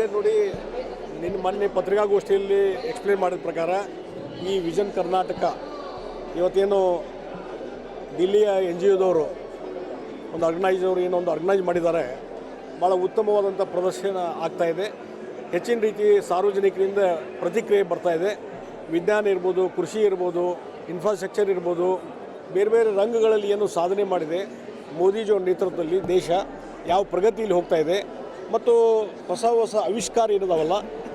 ಇದೇ ನೋಡಿ ನಿನ್ನ ಮೊನ್ನೆ ಪತ್ರಿಕಾಗೋಷ್ಠಿಯಲ್ಲಿ ಎಕ್ಸ್ಪ್ಲೇನ್ ಮಾಡಿದ ಪ್ರಕಾರ ಈ ವಿಷನ್ ಕರ್ನಾಟಕ, ಇವತ್ತೇನು ದಿಲ್ಲಿಯ ಎನ್ ಜಿ ಒದವರು ಒಂದು ಆರ್ಗನೈಸ್ ಅವರು ಏನೋ ಒಂದು ಆರ್ಗನೈಸ್ ಮಾಡಿದ್ದಾರೆ. ಭಾಳ ಉತ್ತಮವಾದಂಥ ಪ್ರದರ್ಶನ ಆಗ್ತಾ ಇದೆ. ಹೆಚ್ಚಿನ ರೀತಿ ಸಾರ್ವಜನಿಕರಿಂದ ಪ್ರತಿಕ್ರಿಯೆ ಬರ್ತಾ ಇದೆ. ವಿಜ್ಞಾನ ಇರ್ಬೋದು, ಕೃಷಿ ಇರ್ಬೋದು ಇನ್ಫ್ರಾಸ್ಟ್ರಕ್ಚರ್ ಇರ್ಬೋದು, ಬೇರೆ ಬೇರೆ ರಂಗಗಳಲ್ಲಿ ಏನು ಸಾಧನೆ ಮಾಡಿದೆ. ಮೋದಿಜಿಯವರ ನೇತೃತ್ವದಲ್ಲಿ ದೇಶ ಯಾವ ಪ್ರಗತಿಯಲ್ಲಿ ಹೋಗ್ತಾ ಇದೆ. ಮತ್ತು ಹೊಸ ಹೊಸ ಆವಿಷ್ಕಾರ ಏನಿದಾವಲ್ಲ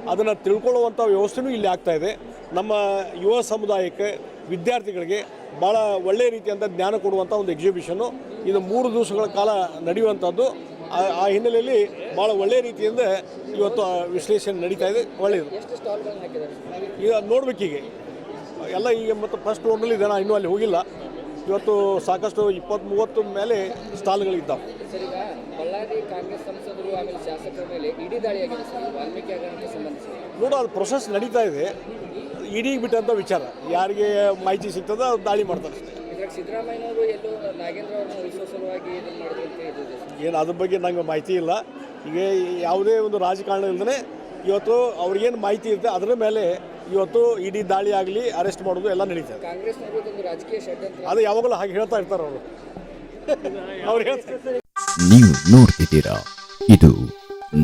ಅದನ್ನು ತಿಳ್ಕೊಳ್ಳುವಂಥ ವ್ಯವಸ್ಥೆನೂ ಇಲ್ಲಿ ಆಗ್ತಾ ಇದೆ. ನಮ್ಮ ಯುವ ಸಮುದಾಯಕ್ಕೆ ವಿದ್ಯಾರ್ಥಿಗಳಿಗೆ ಭಾಳ ಒಳ್ಳೆಯ ರೀತಿಯಂಥ ಜ್ಞಾನ ಕೊಡುವಂಥ ಒಂದು ಎಕ್ಸಿಬಿಷನ್ನು ಇದು ಮೂರು ದಿವಸಗಳ ಕಾಲ ನಡೆಯುವಂಥದ್ದು ಆ- ಹಿನ್ನೆಲೆಯಲ್ಲಿ ಭಾಳ ಒಳ್ಳೆಯ ರೀತಿಯಿಂದ ಇವತ್ತು ಆ ವಿಶ್ಲೇಷಣೆ ನಡೀತಾ ಇದೆ. ಒಳ್ಳೆಯದು. ಈಗ ನೋಡ್ಬೇಕೀಗ ಎಲ್ಲ ಈಗ ಮತ್ತು ಫಸ್ಟ್ ಫ್ಲೋರ್ನಲ್ಲಿ ಜನ ಇನ್ನೂ ಅಲ್ಲಿ ಹೋಗಿಲ್ಲ. ಇವತ್ತು ಸಾಕಷ್ಟು ಇಪ್ಪತ್ತು ಮೂವತ್ತು ಮೇಲೆ ಸ್ಟಾಲ್ಗಳಿದ್ದಾವೆ. ಬಳ್ಳಾರಿ ಕಾಂಗ್ರೆಸ್ ಸಂಸದರು ಆಮೇಲೆ ಶಾಸಕರ ಮೇಲೆ ಇಡೀ ದಾಳಿಯಾಗಿದೆ ವಾಲ್ಮೀಕಿ ಹಗರಣಕ್ಕೆ ಸಂಬಂಧಿಸಿ ನೋಡು ಅದು ಪ್ರೊಸೆಸ್ ನಡೀತಾ ಇದೆ. ಇಡೀ ಬಿಟ್ಟಂಥ ವಿಚಾರ. ಯಾರಿಗೆ ಮಾಹಿತಿ ಸಿಗ್ತದೆ ಅವ್ರು ದಾಳಿ ಮಾಡ್ತಾರೆ ಇದ್ರಾಗ ಸಿದ್ದರಾಮಯ್ಯನವರು ಎಲ್ಲೋ ನಾಗೇಂದ್ರ ಅವ್ರನ್ನ ಉಳಿಸೋ ಸಲುವಾಗಿ ಇದನ್ನು ಹೇಳಿದೆ ಏನು ಅದ್ರ ಬಗ್ಗೆ ನಂಗೆ ಮಾಹಿತಿ ಇಲ್ಲ. ಈಗ ಯಾವುದೇ ಒಂದು ರಾಜಕಾರಣ ಇಲ್ಲದೇ ಇವತ್ತು ಅವ್ರಿಗೇನು ಮಾಹಿತಿ ಇರುತ್ತೆ ಅದರ ಮೇಲೆ ಇವತ್ತು ಇಡೀ ದಾಳಿ ಆಗಲಿ ಅರೆಸ್ಟ್ ಮಾಡೋದು ಎಲ್ಲ ನಡೀತದೆ. ರಾಜಕೀಯ ಷಡ್ಯಂತ್ರ. ಅದು ಯಾವಾಗಲೂ ಹಾಗೆ ಹೇಳ್ತಾ ಇರ್ತಾರೆ ಅವರು. ಅವ್ರು ಹೇಳ್ತಾರೆ. ನೀವು ನೋಡ್ತಿದ್ದೀರಾ? ಇದು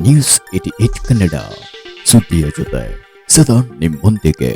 ನ್ಯೂಸ್ ಇಟಿ ಏಟ್ ಕನ್ನಡ. ಸುದ್ದಿಯ ಜೊತೆ ಸದಾ ನಿಮ್ಮೊಂದಿಗೆ